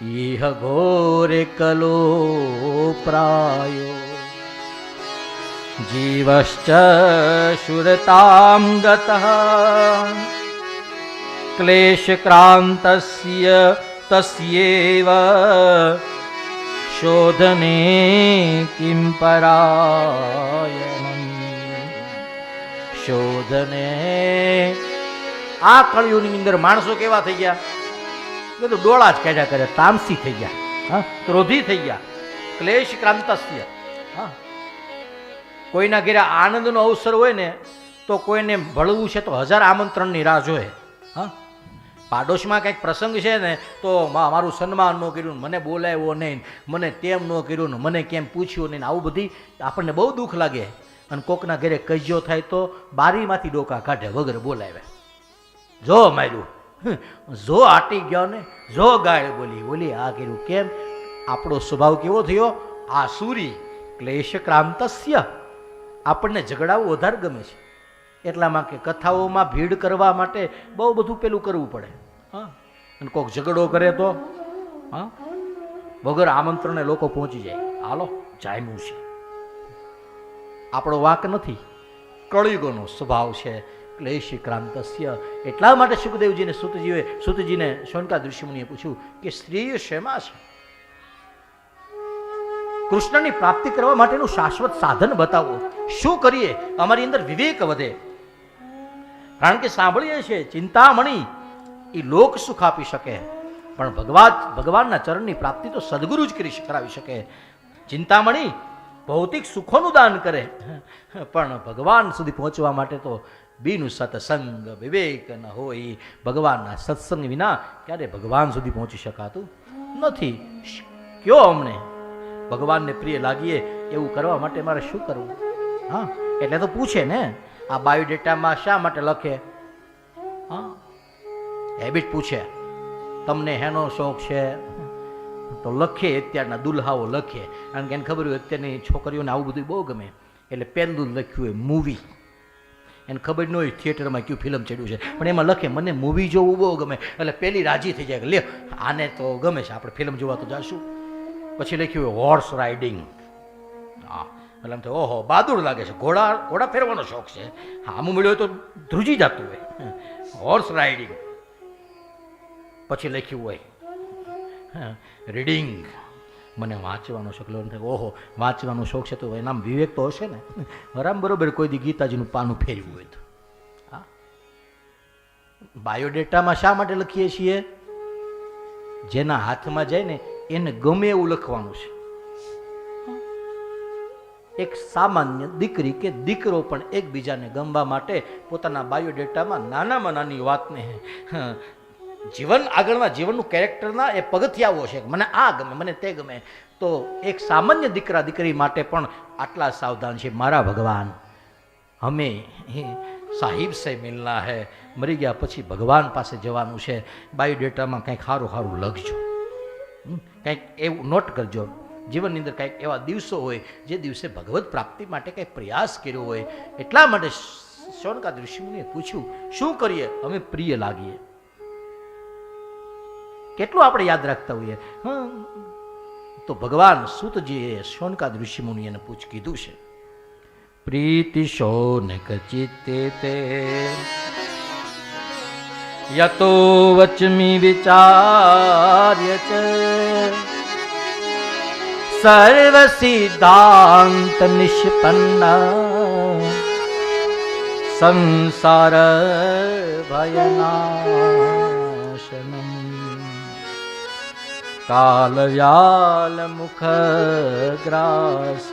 ઇહ ઘોરે કલો પ્રાયો જીવશ્ચ શુરતામ ગતઃ ક્લેશક્રાંતસ્ય તસ્યેવ શોધને કિં પરાયણમ શોધને આ કળિયુગની અંદર માણસો કેવા થઈ ગયા બધું ડોળા જ કાઢ્યા કરે, તામસી થઈ ગયા. હા, ક્રોધી થઈ ગયા. ક્લેશ ક્રાંતસ્ય. હા. કોઈના ઘેરે આનંદનો અવસર હોય ને, તો કોઈને ભળવું છે તો હજાર આમંત્રણની રાહ જોએ. હા. પાડોશમાં કંઈક પ્રસંગ છે ને, તો મારું સન્માન ન કર્યું મને બોલાવ્યો નહીં મને તેમ ન કર્યું ને, મને કેમ પૂછ્યું નહીં આવું બધી આપણને બહુ દુઃખ લાગે. અને કોકના ઘરે કજ્યો થાય તો બારીમાંથી ડોકા કાઢે, વગર બોલાવે. જો માર્યું જો આટી ગયો ને, જો ગાળ બોલી બોલી, આ કર્યું કેમ? આપણો સ્વભાવ કેવો થયો? આસુરી ક્લેશ ક્રાંતસ્ય આપણને ઝઘડાવું વધારે ગમે છે. એટલામાં કે કથાઓમાં ભીડ કરવા માટે બહુ બધું પેલું કરવું પડે. હા? અને કોઈક ઝઘડો કરે તો? હા? વગર આમંત્રણે લોકો પહોંચી જાય. હાલો જામ્યું છે. આપણો વાક નથી. કળિયુગોનો સ્વભાવ છે. ક્લેશી ક્રાંતસ્ય. એટલા માટે સુખદેવજીને સુતજીએ સુતજીને શોનકા ઋષિમુનિએ પૂછ્યું કે સ્ત્રી શેમાં છે? કૃષ્ણની પ્રાપ્તિ કરવા માટેનું શાશ્વત સાધન બતાવો. શું કરીએ? અમારી અંદર વિવેક વધે. કારણ કે સાંભળીએ છીએ, ચિંતામણી એ લોક સુખ આપી શકે. પણ ભગવાન ભગવાનના ચરણની પ્રાપ્તિ તો સદગુરુ જ કરી કરાવી શકે. ચિંતામણી ભૌતિક સુખોનું દાન કરે. પણ ભગવાન સુધી પહોંચવા માટે તો બીનું સત્સંગ વિવેક ન હોય. ભગવાનના સત્સંગ વિના ક્યારે ભગવાન સુધી પહોંચી શકાતું નથી. કયો અમને? ભગવાનને પ્રિય લાગીએ એવું કરવા માટે મારે શું કરવું? હા, એટલે તો પૂછે ને, આ બાયોડેટામાં શા માટે લખે? હા હેબિટ પૂછે, તમને હેનો શોખ છે? તો લખે, અત્યારના દુલ્હાઓ લખે. કારણ કે એને ખબર હોય અત્યારની છોકરીઓને આવું બધું બહુ ગમે. એટલે પહેલું લખ્યું હોય મૂવી એને ખબર ન હોય થિયેટરમાં કયું ફિલ્મ ચડ્યું છે. પણ એમાં લખે, મને મૂવી જોવું બહુ ગમે. એટલે પેલી રાજી થઈ જાય કે લે આને તો ગમે છે, આપણે ફિલ્મ જોવા તો જાશું. પછી લખ્યું હોય હોર્સ રાઇડિંગ હા, એટલે એમ તો, ઓહો, બહાદુર લાગે છે. ઘોડા ઘોડા ફેરવાનો શોખ છે. આમું મળ્યો તો ધ્રુજી જતું હોય. હોર્સ રાઇડિંગ પછી લખ્યું હોય રીડિંગ મને વાંચવાનો શોખ. લો થાય ઓહો, વાંચવાનો શોખ છે તો એનામ વિવેક તો હશે ને? બરાબર, બરોબર, કોઈ દી ગીતાજીનું પાનું ફેરવું હોય તો. હા? બાયોડેટામાં શા માટે લખીએ છીએ? જેના હાથમાં જાય ને એને ગમે એવું લખવાનું છે. એક સામાન્ય દીકરી કે દીકરો પણ એકબીજાને ગમવા માટે પોતાના બાયોડેટામાં નાનામાં નાની વાતને જીવન આગળના જીવનનું કેરેક્ટરના એ પગથિયાઓ છે. મને આ ગમે, મને તે ગમે. તો એક સામાન્ય દીકરા દીકરી માટે પણ આટલા સાવધાન છે. મારા ભગવાન, અમે સાહિબ સે મિલના હે, મરી ગયા પછી ભગવાન પાસે જવાનું છે. બાયોડેટામાં કંઈક સારું સારું લખજો. કંઈક એવું નોટ કરજો. જીવનની અંદર કંઈક એવા દિવસો હોય, જે દિવસે ભગવત પ્રાપ્તિ માટે કંઈક પ્રયાસ કર્યો હોય. એટલા માટે શોનકા ઋષિમુનિએ પૂછ્યું, શું કરીએ? અમે પ્રિય લાગીએ. કેટલું આપણે યાદ રાખતા હોઈએ? તો ભગવાન સુતજીએ શૌનકા એને પૂછ કીધું છે, પ્રીતિ શોનક ચિત્તે યતો વચમી વિચાર્ય છે. સર્વ સિદ્ધાંત નિષ્પન્ન. સંસાર ભયનાશનમ. કાલવ્યાલ મુખ ગ્રાસ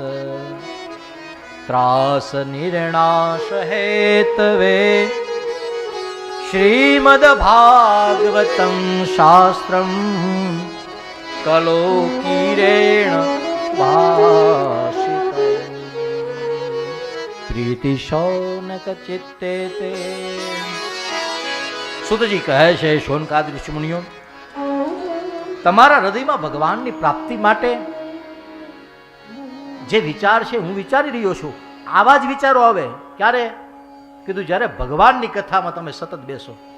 ત્રાસ નિર્ણાશ હેતવે શ્રીમદ ભાગવતમ શાસ્ત્રમ કલોકીરેણ ભાષિતમ પ્રીતિ શૌનક ચિત્તે તે સુતજી કહે છે શોનકાદ ઋષિમુનિઓ તમારા હૃદયમાં ભગવાનની પ્રાપ્તિ માટે જે વિચાર છે, હું વિચારી રહ્યો છું, આવા જ વિચારો આવે. ક્યારે? કીધું, જ્યારે ભગવાનની કથામાં તમે સતત બેસો.